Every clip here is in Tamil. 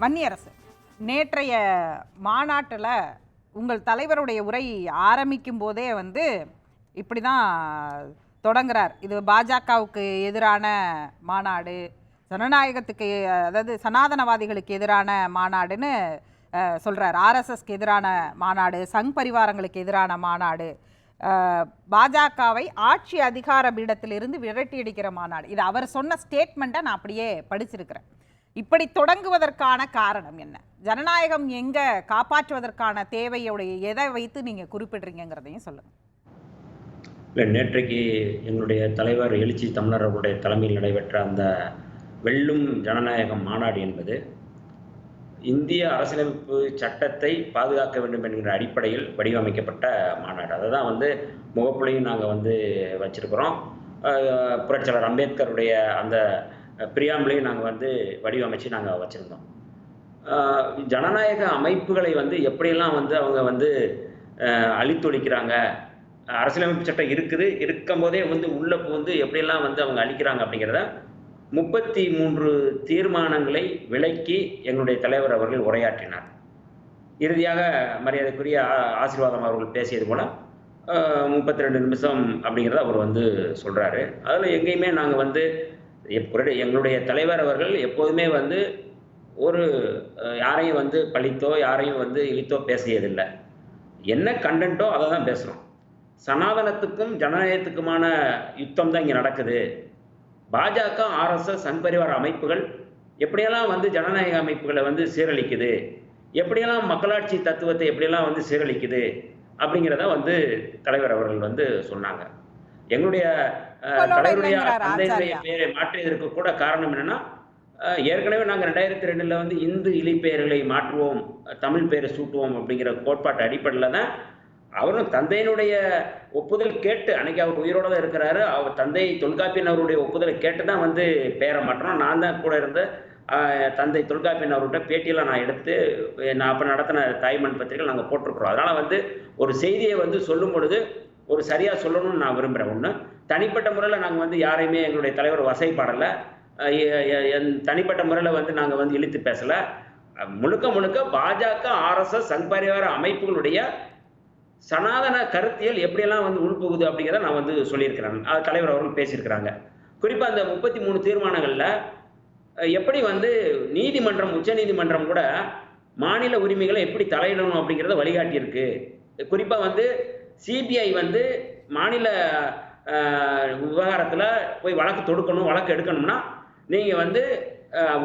வன்னியரசு. நேற்றைய மாநாட்டில் உங்கள் தலைவருடைய உரை ஆரம்பிக்கும் போதே வந்து இப்படி தான் தொடங்குறார். இது பாஜகவுக்கு எதிரான மாநாடு ஜனநாயகத்துக்கு அதாவது சனாதனவாதிகளுக்கு எதிரான மாநாடுன்னு சொல்கிறார் ஆர்எஸ்எஸ்க்கு எதிரான மாநாடு சங் பரிவாரங்களுக்கு எதிரான மாநாடு பாஜகவை ஆட்சி அதிகார பீடத்திலிருந்து விரட்டி அடிக்கிற மாநாடு. இது அவர் சொன்ன ஸ்டேட்மெண்ட்டை நான் அப்படியே படிச்சிருக்கிறேன். இப்படி தொடங்குவதற்கான காரணம் என்ன? ஜனநாயகம் எங்க காப்பாற்றுவதற்கான தேவையுடைய எதை வைத்து நீங்க குறிப்பிடுறீங்கிறதையும் சொல்லுங்க. இல்லை நேற்றைக்கு எங்களுடைய தலைவர் எழுச்சி தமிழர் அவருடைய தலைமையில் நடைபெற்ற அந்த வெல்லும் ஜனநாயகம் மாநாடு என்பது இந்திய அரசியலமைப்பு சட்டத்தை பாதுகாக்க வேண்டும் என்கிற அடிப்படையில் வடிவமைக்கப்பட்ட மாநாடு. அதை தான் வந்து முகப்புலையும் நாங்கள் வந்து வச்சிருக்கிறோம். புரட்சியாளர் அம்பேத்கருடைய அந்த பிரியாம்பிளையும் நாங்கள் வந்து வடிவமைச்சு நாங்கள் வச்சுருந்தோம். ஜனநாயக அமைப்புகளை வந்து எப்படியெல்லாம் வந்து அவங்க வந்து அழித்தொழிக்கிறாங்க அரசியலமைப்பு சட்டம் இருக்குது இருக்கும் போதே வந்து உள்ள புகுந்து எப்படியெல்லாம் வந்து அவங்க அழிக்கிறாங்க அப்படிங்கிறத முப்பத்தி மூன்று தீர்மானங்களை விலக்கி எங்களுடைய தலைவர் அவர்கள் உரையாற்றினார். இறுதியாக மரியாதைக்குரிய ஆ- ஆசீர்வாதம் அவர்கள் பேசியது போல முப்பத்தி ரெண்டு நிமிஷம் அப்படிங்கிறத அவர் வந்து சொல்கிறாரு அதில் எங்கேயுமே நாங்கள் வந்து எங்களுடைய தலைவர் அவர்கள் எப்போதுமே வந்து ஒரு யாரையும் வந்து பழித்தோ யாரையும் வந்து இழித்தோ பேசியதில்லை. என்ன கண்டென்ட்டோ அதை தான் பேசுகிறோம் சனாதனத்துக்கும் ஜனநாயகத்துக்குமான யுத்தம் தான் இங்கே நடக்குது. பாஜக ஆர்எஸ்எஸ் சங் பரிவார அமைப்புகள் எப்படியெல்லாம் வந்து ஜனநாயக அமைப்புகளை வந்து சீரழிக்குது? எப்படியெல்லாம் மக்களாட்சி தத்துவத்தை எப்படியெல்லாம் வந்து சீரழிக்குது? அப்படிங்கிறத வந்து தலைவர் அவர்கள் வந்து சொன்னாங்க. எங்களுடைய தந்தையுடைய ஆச்சாரியா. பேரை மாற்றியதற்கு கூட காரணம் என்னன்னா ஏற்கனவே நாங்கள் ரெண்டாயிரத்தி ரெண்டுல வந்து இந்து இலி பெயர்களை மாற்றுவோம் தமிழ் பெயரை சூட்டுவோம் அப்படிங்கிற கோட்பாட்டு அடிப்படையில் தான் அவரும் தந்தையினுடைய ஒப்புதல் கேட்டு அன்னைக்கு அவர் உயிரோட தான் இருக்கிறாரு அவர் தந்தை தொல்காப்பியன் அவருடைய ஒப்புதலை கேட்டு தான் வந்து பெயரை மாற்றணும். நான் தான் கூட இருந்த தந்தை தொல்காப்பியன் அவர்கிட்ட பேட்டியெல்லாம் நான் எடுத்து நான் அப்போ நடத்தின தாய்மண் பத்திரிகை நாங்கள் போட்டிருக்கிறோம். அதனால் வந்து ஒரு செய்தியை வந்து சொல்லும் பொழுது ஒரு சரியாக சொல்லணும்னு நான் விரும்புகிறேன் ஒன்று தனிப்பட்ட முறையில் நாங்கள் வந்து யாரையுமே எங்களுடைய தலைவர் வசைப்படலை. என் தனிப்பட்ட முறையில் வந்து நாங்கள் வந்து இழுத்து பேசலை. முழுக்க முழுக்க பாஜக ஆர்எஸ்எஸ் சங் பரிவார அமைப்புகளுடைய சனாதன கருத்தியல் எப்படியெல்லாம் வந்து உள்புகுது அப்படிங்கிறத நான் வந்து சொல்லியிருக்கிறேன். அது தலைவர் அவர்கள் பேசியிருக்கிறாங்க. குறிப்பாக அந்த முப்பத்தி மூணு தீர்மானங்களில் எப்படி வந்து நீதிமன்றம் உச்சநீதிமன்றம் கூட மாநில உரிமைகளை எப்படி தலையிடணும் அப்படிங்கிறத வழிகாட்டியிருக்கு. குறிப்பாக வந்து சிபிஐ வந்து மாநில விவகாரத்தில் போய் வழக்கு தொடுக்கணும் வழக்கு எடுக்கணும்னா நீங்கள் வந்து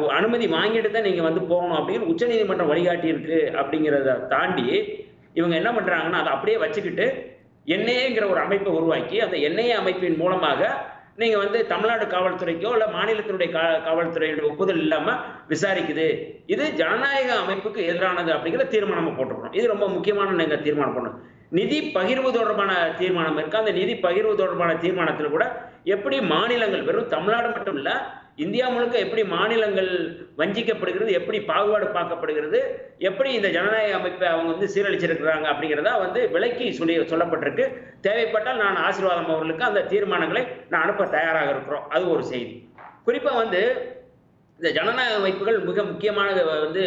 அனுமதி வாங்கிட்டு தான் நீங்கள் வந்து போகணும் அப்படின்னு உச்சநீதிமன்றம் வழிகாட்டியிருக்கு அப்படிங்கிறத தாண்டி இவங்க என்ன பண்ணுறாங்கன்னா அதை அப்படியே வச்சுக்கிட்டு என்ஐஏங்கிற ஒரு அமைப்பை உருவாக்கி அந்த என்ஐஏ அமைப்பின் மூலமாக நீங்கள் வந்து தமிழ்நாடு காவல்துறைக்கோ இல்லை மாநிலத்தினுடைய கா காவல்துறையுடைய ஒப்புதல் இல்லாமல் விசாரிக்குது. இது ஜனநாயக அமைப்புக்கு எதிரானது அப்படிங்கிற தீர்மானம் போட்டிருக்கணும் இது ரொம்ப முக்கியமான நீங்கள் தீர்மானம் பண்ணணும் நிதி பகிர்வு தொடர்பான தீர்மானம் இருக்கு? அந்த நிதி பகிர்வு தொடர்பான தீர்மானத்தில் கூட எப்படி மாநிலங்கள் வெறும் தமிழ்நாடு மட்டும் இல்ல இந்தியா முழுக்க எப்படி மாநிலங்கள் வஞ்சிக்கப்படுகிறது எப்படி பாகுபாடு பார்க்கப்படுகிறது எப்படி இந்த ஜனநாயக அமைப்பை அவங்க வந்து சீரழிச்சிருக்கிறாங்க அப்படிங்கிறதா வந்து விலக்கி சொல்லி சொல்லப்பட்டிருக்கு. தேவைப்பட்டால் நான் ஆசீர்வாதம் அவர்களுக்கு அந்த தீர்மானங்களை நான் அனுப்ப தயாராக இருக்கிறோம். அது ஒரு செய்தி. குறிப்பாக வந்து இந்த ஜனநாயக அமைப்புகள் மிக முக்கியமானது வந்து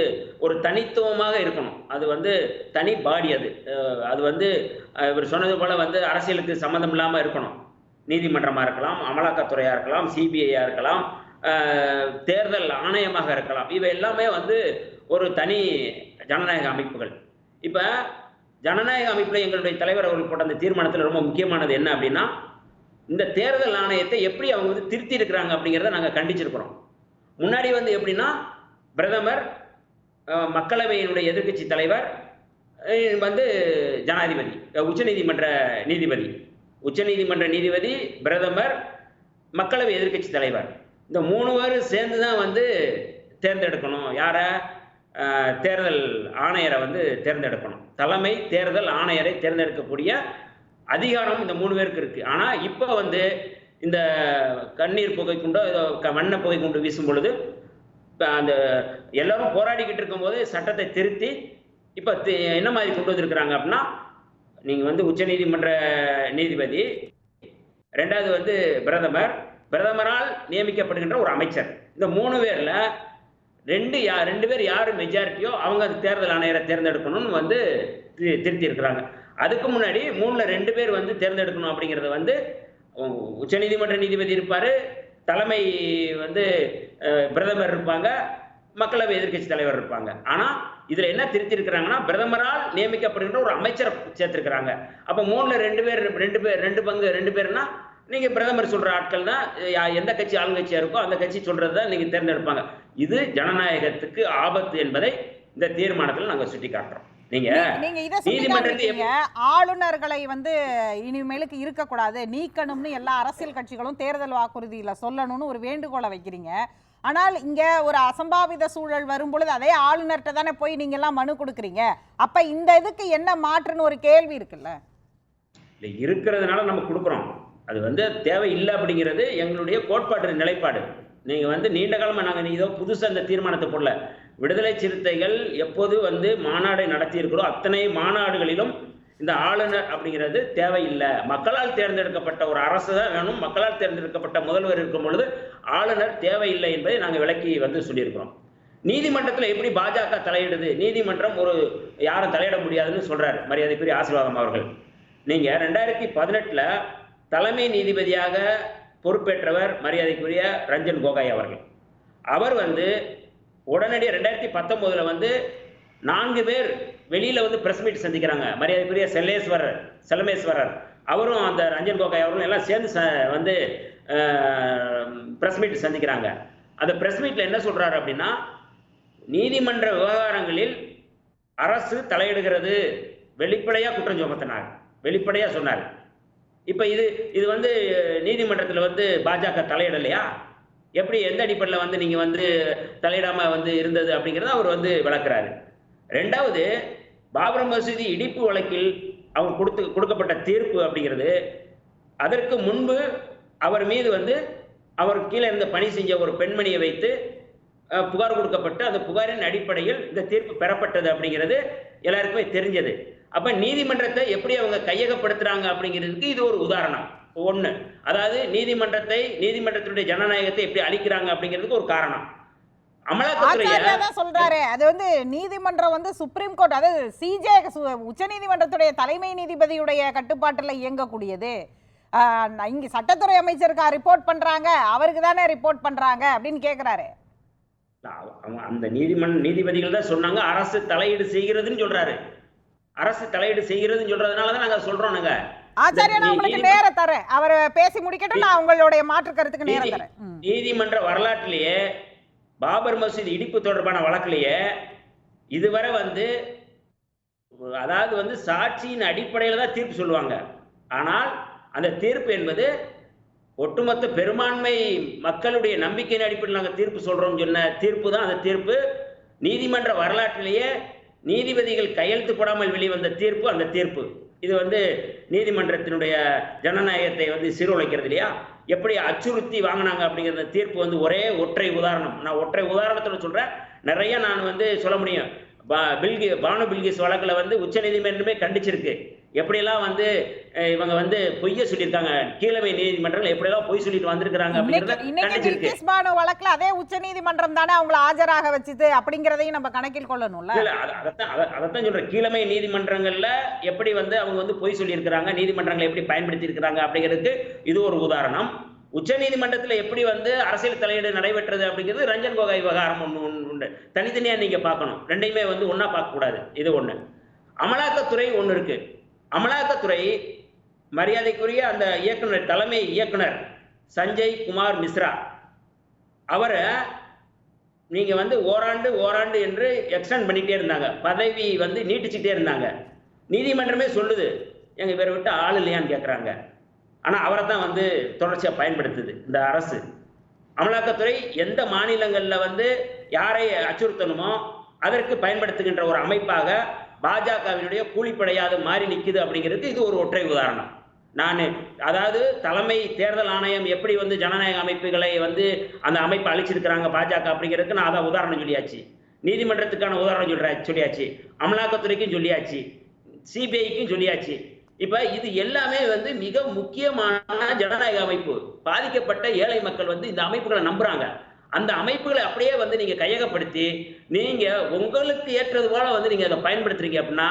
ஒரு தனித்துவமாக இருக்கணும். அது வந்து தனி பாடி அது. அது வந்து இவர் சொன்னது போல வந்து அரசியலுக்கு சம்மந்தம் இல்லாமல் இருக்கணும். நீதிமன்றமாக இருக்கலாம் அமலாக்கத்துறையாக இருக்கலாம் சிபிஐயாக இருக்கலாம் தேர்தல் ஆணையமாக இருக்கலாம். இவை எல்லாமே வந்து ஒரு தனி ஜனநாயக அமைப்புகள். இப்போ ஜனநாயக அமைப்பில் எங்களுடைய தலைவர் அவர்கள் போட்ட அந்த தீர்மானத்தில் ரொம்ப முக்கியமானது என்ன அப்படின்னா இந்த தேர்தல் ஆணையத்தை எப்படி அவங்க வந்து திருத்தி இருக்கிறாங்க அப்படிங்கிறத நாங்கள் கண்டிச்சிருக்கிறோம். முன்னாடி வந்து எப்படின்னா பிரதமர் மக்களவையினுடைய எதிர்க்கட்சி தலைவர் வந்து ஜனாதிபதி உச்சநீதிமன்ற நீதிபதி. உச்சநீதிமன்ற நீதிபதி பிரதமர் மக்களவை எதிர்க்கட்சி தலைவர். இந்த மூணு பேரும் சேர்ந்து தான் வந்து தேர்ந்தெடுக்கணும். யாரை? தேர்தல் ஆணையரை வந்து தேர்ந்தெடுக்கணும். தலைமை தேர்தல் ஆணையரை தேர்ந்தெடுக்கக்கூடிய அதிகாரம் இந்த மூணு பேருக்கு இருக்குது ஆனால் இப்போ வந்து இந்த கண்ணீர் புகை குண்டோ க- வண்ண புகை குண்டு வீசும் பொழுது அந்த எல்லாரும் போராடிக்கிட்டு இருக்கும்போது சட்டத்தை திருத்தி இப்போ என்ன மாதிரி கொண்டு வந்திருக்கிறாங்க அப்படின்னா நீங்கள் வந்து உச்சநீதிமன்ற நீதிபதி ரெண்டாவது வந்து பிரதமர் பிரதமரால் நியமிக்கப்படுகின்ற ஒரு அமைச்சர். இந்த மூணு பேரில் ரெண்டு யா ரெண்டு பேர் யார் மெஜாரிட்டியோ அவங்க அது தேர்தல் ஆணையரை தேர்ந்தெடுக்கணும்னு வந்து தி- திருத்தி இருக்கிறாங்க அதுக்கு முன்னாடி மூணில் ரெண்டு பேர் வந்து தேர்ந்தெடுக்கணும் அப்படிங்கறத வந்து உச்சநீதிமன்ற நீதிபதி இருப்பாரு. தலைமை வந்து பிரதமர் இருப்பாங்க. மக்களவை எதிர்க்கட்சி தலைவர் இருப்பாங்க. ஆனா இதுல என்ன திருத்திருக்கிறாங்கன்னா பிரதமரால் நியமிக்கப்படுகின்ற ஒரு அமைச்சரை சேர்த்திருக்கிறாங்க. அப்ப மூணுல ரெண்டு பேர் ரெண்டு பேர் ரெண்டு பங்கு ரெண்டு பேர்னா நீங்க பிரதமர் சொல்ற ஆட்கள் தான் எந்த கட்சி ஆளுங்கட்சியா இருக்கோ அந்த கட்சி சொல்றது தான் நீங்க தேர்ந்தெடுப்பாங்க. இது ஜனநாயகத்துக்கு ஆபத்து என்பதை இந்த தீர்மானத்தில் நாங்க சுட்டி காட்டுறோம் நீங்க நீங்க இத சொல்லிருக்கீங்க ஆளுநர்களை வந்து இனிமேலுக்கு இருக்கக்கூடாது நீக்கணும்னு எல்லா அரசியல் கட்சிகளும் தேர்தல் வாக்குறுதியில சொல்லணும்னு ஒரு வேண்டுகோளை வைக்கிறீங்க. ஆனால் இங்க ஒரு அசம்பாவித சூழல் வரும் பொழுது அதே ஆளுநர்கிட்ட தானே போய் நீங்க எல்லாம் மனு கொடுக்குறீங்க. அப்ப இந்த இதுக்கு என்ன மாற்றுன்னு ஒரு கேள்வி இருக்குல்ல? இல்ல இருக்கிறதுனால நம்ம கொடுக்குறோம். அது வந்து தேவை இல்லை அப்படிங்கிறது எங்களுடைய கோட்பாட்டு நிலைப்பாடு. நீங்க வந்து நீண்ட காலமா நாங்க நீ ஏதோ புதுசா இந்த தீர்மானத்தை போடல. விடுதலை சிறுத்தைகள் எப்போது வந்து மாநாடை நடத்தியிருக்கிறோம் அத்தனை மாநாடுகளிலும் இந்த ஆளுநர் அப்படிங்கிறது தேவையில்லை. மக்களால் தேர்ந்தெடுக்கப்பட்ட ஒரு அரசு தான் வேணும். மக்களால் தேர்ந்தெடுக்கப்பட்ட முதல்வர் இருக்கும் பொழுது ஆளுநர் தேவையில்லை என்பதை நாங்கள் விளக்கி வந்து சொல்லியிருக்கிறோம். நீதிமன்றத்தில் எப்படி பாஜக தலையிடுது? நீதிமன்றம் ஒரு யாரும் தலையிட முடியாதுன்னு சொல்றாரு. மரியாதைக்குரிய ஆசீர்வாதம் அவர்கள். நீங்க ரெண்டாயிரத்தி பதினெட்டுல தலைமை நீதிபதியாக பொறுப்பேற்றவர் மரியாதைக்குரிய ரஞ்சன் கோகாய் அவர்கள். அவர் வந்து உடனடியாக ரெண்டாயிரத்தி பத்தொம்போதில் வந்து நான்கு பேர் வெளியில் வந்து பிரஸ் மீட் சந்திக்கிறாங்க. மரியாதைக்குரிய செல்லேஸ்வரர் செலமேஸ்வரர் அவரும் அந்த ரஞ்சன் கோகாய் அவரும் எல்லாம் சேர்ந்து ச- வந்து பிரஸ் மீட் சந்திக்கிறாங்க. அந்த பிரஸ் மீட்டில் என்ன சொல்கிறாரு அப்படின்னா நீதிமன்ற விவகாரங்களில் அரசு தலையிடுகிறது. வெளிப்படையாக குற்றம் சுமத்தினார். வெளிப்படையாக சொன்னார். இப்போ இது இது வந்து நீதிமன்றத்தில் வந்து பாஜக தலையிடலையா? எப்படி எந்த அடிப்படையில் வந்து நீங்கள் வந்து தலையிடாம வந்து இருந்தது அப்படிங்கிறத அவர் வந்து விளக்குறாரு. ரெண்டாவது பாபர் மசூதி இடிப்பு வழக்கில் அவர் கொடுத்து கொடுக்கப்பட்ட தீர்ப்பு அப்படிங்கிறது அதற்கு முன்பு அவர் மீது வந்து அவர் கீழே இருந்த பணி செஞ்ச ஒரு பெண்மணியை வைத்து புகார் கொடுக்கப்பட்டு அந்த புகாரின் அடிப்படையில் இந்த தீர்ப்பு பெறப்பட்டது அப்படிங்கிறது எல்லாருக்குமே தெரிஞ்சது. அப்ப நீதிமன்றத்தை எப்படி அவங்க கையகப்படுத்துறாங்க அப்படிங்கிறதுக்கு இது ஒரு உதாரணம். ஒண்ணு. அதாவது நீதிமன்றத்தை நீதிமன்றத்தினுடைய ஜனநாயகத்தை எப்படி அழிக்கிறாங்க அப்படிங்கிறதுக்கு ஒரு காரணம். சொல்றாரு. அது வந்து நீதிமன்றம் வந்து சுப்ரீம் கோர்ட் அதாவது சிஜே உச்ச நீதிமன்றத்துடைய தலைமை நீதிபதியுடைய கட்டுப்பாட்டுல இயங்கக்கூடியது. இங்க சட்டத்துறை அமைச்சருக்கா ரிப்போர்ட் பண்றாங்க. அவருக்கு தானே ரிப்போர்ட் பண்றாங்க அப்படின்னு கேக்குறாரு. அந்த நீதிமன்ற நீதிபதிகள் தான் சொன்னாங்க அரசு தலையீடு செய்கிறதுன்னு சொல்றாரு. அரசு தலையீடு செய்கிறதுன்னு சொல்றதுனால தான் நாங்க சொல்றோம் நாங்க ஆச்சாரியா நான் உங்களுக்கு நேரம் தரேன். அவரை பேசி முடிக்கட்டும் நான் உங்களுடைய மாற்று கருத்துக்கு நேரம் தரேன். நீதிமன்ற வரலாற்றிலேயே பாபர் மசூதி இடிப்பு தொடர்பான வழக்கிலேயே இதுவரை வந்து அதாவது வந்து சாட்சியின் அடிப்படையில் தான் தீர்ப்பு சொல்லுவாங்க. ஆனால் அந்த தீர்ப்பு என்பது ஒட்டுமொத்த பெரும்பான்மை மக்களுடைய நம்பிக்கையின் அடிப்படையில் நாங்கள் தீர்ப்பு சொல்றோம் சொன்ன தீர்ப்பு தான் அந்த தீர்ப்பு. நீதிமன்ற வரலாற்றிலேயே நீதிபதிகள் கையெழுத்து போடாமல் வெளிவந்த தீர்ப்பு அந்த தீர்ப்பு. இது வந்து நீதிமன்றத்தினுடைய ஜனநாயகத்தை வந்து சீர்குலைக்கிறது இல்லையா? எப்படி அச்சுறுத்தி வாங்கினாங்க அப்படிங்கிற தீர்ப்பு வந்து ஒரே ஒற்றை உதாரணம். நான் ஒற்றை உதாரணத்தோட சொல்கிறேன் நிறைய நான் வந்து சொல்ல முடியும். பா- பில்கி பானு பில்கிஸ் வழக்கில் வந்து உச்சநீதிமன்றமே கண்டிச்சிருக்கு. எப்படியெல்லாம் வந்து இவங்க வந்து பொய்ய சொல்லியிருக்காங்க? கீழமை நீதிமன்றங்கள் எப்படியெல்லாம் பொய் சொல்லிட்டு வந்திருக்கிறாங்க அப்படிங்கிறத வழக்குல அதே உச்ச நீதிமன்றம் தானே அவங்கள ஆஜராக வச்சுது அப்படிங்கறதையும் நம்ம கணக்கில் கொள்ளணும்ல? இல்ல அத- அதைத்தான் அத- அதைத்தான் சொல்றேன். கீழமை நீதிமன்றங்கள்ல எப்படி வந்து அவங்க வந்து பொய் சொல்லியிருக்கிறாங்க நீதிமன்றங்களை எப்படி பயன்படுத்தி இருக்கிறாங்க அப்படிங்கிறதுக்கு இது ஒரு உதாரணம். உச்ச நீதிமன்றத்துல எப்படி வந்து அரசியல் தலையீடு நடைபெற்றது அப்படிங்கிறது ரஞ்சன் கோகாய் விவகாரம் ஒன்று ஒன்று உண்டு. தனித்தனியா நீங்க பார்க்கணும். ரெண்டையுமே வந்து ஒண்ணா பார்க்க கூடாது இது ஒண்ணு. அமலாக்கத்துறை ஒண்ணு இருக்கு. அமலாக்கத்துறை மரியாதைக்குரிய அந்த இயக்குனர் தலைமை இயக்குனர் சஞ்சய் குமார் மிஸ்ரா. அவரை நீங்க வந்து ஓராண்டு ஓராண்டு என்று எக்ஸ்டெண்ட் பண்ணிட்டே இருந்தாங்க. பதவி வந்து நீட்டிச்சுட்டே இருந்தாங்க. நீதிமன்றமே சொல்லுது எங்க பேர் விட்டு ஆள் இல்லையான்னு கேட்குறாங்க ஆனால் அவரை தான் வந்து தொடர்ச்சியாக பயன்படுத்துது இந்த அரசு. அமலாக்கத்துறை எந்த மாநிலங்களில் வந்து யாரை அச்சுறுத்தணுமோ அதற்கு பயன்படுத்துகின்ற ஒரு அமைப்பாக பாஜகவினுடைய கூலிப்படையாது மாறி நிற்குது அப்படிங்கிறதுக்கு இது ஒரு ஒற்றை உதாரணம். நான் அதாவது தலைமை தேர்தல் ஆணையம் எப்படி வந்து ஜனநாயக அமைப்புகளை வந்து அந்த அமைப்பை அழிச்சிருக்கிறாங்க பாஜக அப்படிங்கிறதுக்கு நான் அதான் உதாரணம் சொல்லியாச்சு. நீதிமன்றத்துக்கான உதாரணம் சொல்ற சொல்லியாச்சு. அமலாக்கத்துறைக்கும் சொல்லியாச்சு. சிபிஐக்கும் சொல்லியாச்சு. இப்போ இது எல்லாமே வந்து மிக முக்கியமான ஜனநாயக அமைப்பு. பாதிக்கப்பட்ட ஏழை மக்கள் வந்து இந்த அமைப்புகளை நம்புறாங்க. அந்த அமைப்புகளை அப்படியே வந்து நீங்க கையகப்படுத்தி நீங்க உங்களுக்கு ஏற்றது போல வந்து நீங்க அதை பயன்படுத்துறீங்க அப்படின்னா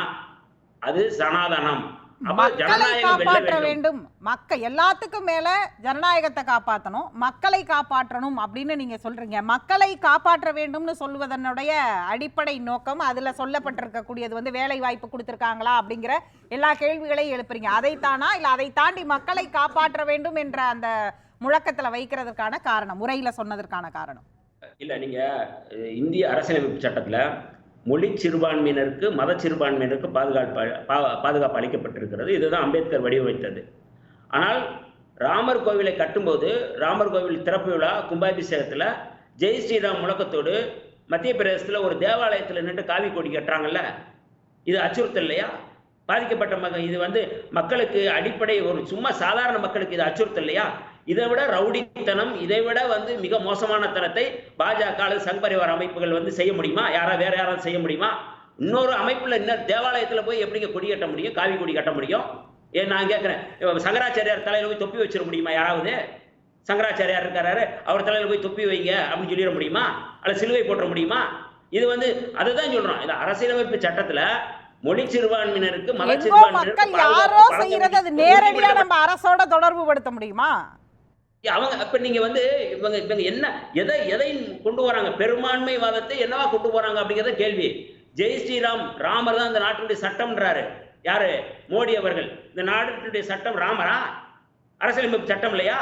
அது சனாதனம். மக்களை காப்பாற்ற வேண்டும். வேண்டும். மக்க எல்லாத்துக்கும் மேல ஜனநாயகத்தை காப்பாற்றணும் மக்களை காப்பாற்றணும் அப்படின்னு நீங்க சொல்றீங்க. மக்களை காப்பாற்ற வேண்டும்னு சொல்வதனுடைய அடிப்படை நோக்கம் அதுல சொல்லப்பட்டிருக்கக்கூடியது வந்து வேலை வாய்ப்பு கொடுத்திருக்காங்களா அப்படிங்கிற எல்லா கேள்விகளையும் எழுப்புறீங்க. அதைத்தானா? இல்ல அதை தாண்டி மக்களை காப்பாற்ற வேண்டும் என்ற அந்த முழக்கத்துல வைக்கிறதுக்கான காரணம் முறையில சொன்னதற்கான காரணம். இல்ல நீங்க இந்திய அரசியலமைப்பு சட்டத்துல மொழி சிறுபான்மையினருக்கு மத சிறுபான்மையினருக்கு பாதுகாப்பு பா- பாதுகாப்பு அளிக்கப்பட்டிருக்கிறது. இதுதான் அம்பேத்கர் வடிவமைத்தது. ஆனால் ராமர் கோவிலை கட்டும்போது ராமர் கோவில் திறப்பு விழா கும்பாபிஷேகத்துல ஜெய் ஸ்ரீராம் முழக்கத்தோடு மத்திய பிரதேசத்துல ஒரு தேவாலயத்துல நின்று காவி கொடி கட்டுறாங்கல்ல? இது அச்சுறுத்தல் இல்லையா? பாதிக்கப்பட்ட மக இது வந்து மக்களுக்கு அடிப்படை ஒரு சும்மா சாதாரண மக்களுக்கு இது அச்சுறுத்தல் இல்லையா? இதை விட ரவுடித்தனம் இதை விட வந்து மிக மோசமான தனத்தை பாஜக அல்லது சங் பரிவார அமைப்புகள் வந்து செய்ய முடியுமா? யாரா வேற யாராவது செய்ய முடியுமா? இன்னொரு அமைப்புல இன்னொரு தேவாலயத்துல போய் எப்படிங்க கொடி கட்ட முடியும்? காவி கொடி கட்ட முடியும்? ஏன் நான் கேட்கிறேன் சங்கராச்சாரியார் தலையில போய் தொப்பி வச்சிட முடியுமா யாராவது? சங்கராச்சாரியார் இருக்காரு அவர் தலையில போய் தொப்பி வைங்க அப்படின்னு சொல்லிட முடியுமா? அல்ல சிலுவை போட்டுற முடியுமா? இது வந்து அதுதான் சொல்றோம். இது அரசியலமைப்பு சட்டத்துல மொழி சிறுபான்மையினருக்கு மத சிறுபான்மையினருக்கு யாரோ செய்யறது அது நேரடியா நம்ம அரசோட தொடர்பு படுத்த முடியுமா? அவங்க அப்ப நீங்க வந்து இவங்க இவங்க என்ன எதை எதை கொண்டு வராங்க? பெரும்பான்மை வாதத்தை என்னவா கொண்டு போறாங்க அப்படிங்கிறத கேள்வி. ஜெய் ஸ்ரீராம் ராமர் தான் இந்த நாட்டினுடைய சட்டம்ன்றாரு. யாரு? மோடி அவர்கள். இந்த நாட்டினுடைய சட்டம் ராமரா? அரசியலமைப்பு சட்டம் இல்லையா?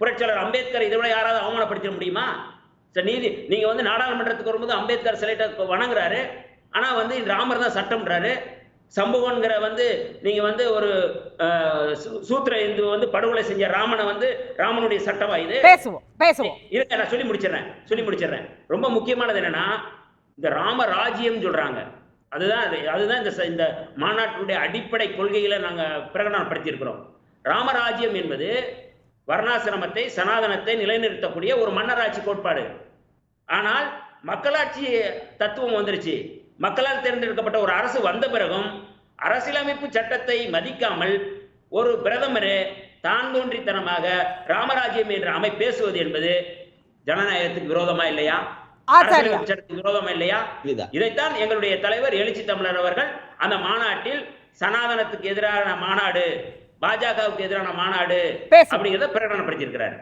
புரட்சியாளர் அம்பேத்கர் இதை விட யாராவது அவமானப்படுத்த முடியுமா? சார் நீதி நீங்க வந்து நாடாளுமன்றத்துக்கு வரும்போது அம்பேத்கர் சிலைட்ட வணங்குறாரு. ஆனா வந்து ராமர் தான் சட்டம்ன்றாரு. சம்புவன்கிற வந்து நீங்க வந்து ஒரு சூத்திர இந்து வந்து படுகொலை செஞ்ச ராமனை வந்து ராமனுடைய சட்டமா இது? பேசுவோம் பேசுவோம். இருங்க நான் சொல்லி முடிச்சிடுறேன் சொல்லி முடிச்சிடுறேன். ரொம்ப முக்கியமானது என்னன்னா இந்த ராம ராஜ்யம் சொல்றாங்க. அதுதான் அது- அதுதான் இந்த இந்த மாநாட்டினுடைய அடிப்படை கொள்கைகளை நாங்க பிரகடனப்படுத்தி இருக்கிறோம் ராமராஜ்யம் என்பது வர்ணாசிரமத்தை சனாதனத்தை நிலைநிறுத்தக்கூடிய ஒரு மன்னராட்சி கோட்பாடு. ஆனால் மக்களாட்சி தத்துவம் வந்துருச்சு. மக்களால் தேர்ந்தெடுக்கப்பட்ட ஒரு அரசு வந்த பிறகும் அரசியலமைப்பு சட்டத்தை மதிக்காமல் ஒரு பிரதமர் தான் தோன்றித்தனமாக ராமராஜ்யம் என்ற அமை பேசுவது என்பது ஜனநாயகத்துக்கு விரோதமா இல்லையா? சட்டத்துக்கு விரோதமா இல்லையா? இதைத்தான் எங்களுடைய தலைவர் எழுச்சி தமிழர் அவர்கள் அந்த மாநாட்டில் சனாதனத்துக்கு எதிரான மாநாடு பாஜகவுக்கு எதிரான மாநாடு அப்படிங்கிறத பிரகடனப்படுத்தியிருக்கிறார்.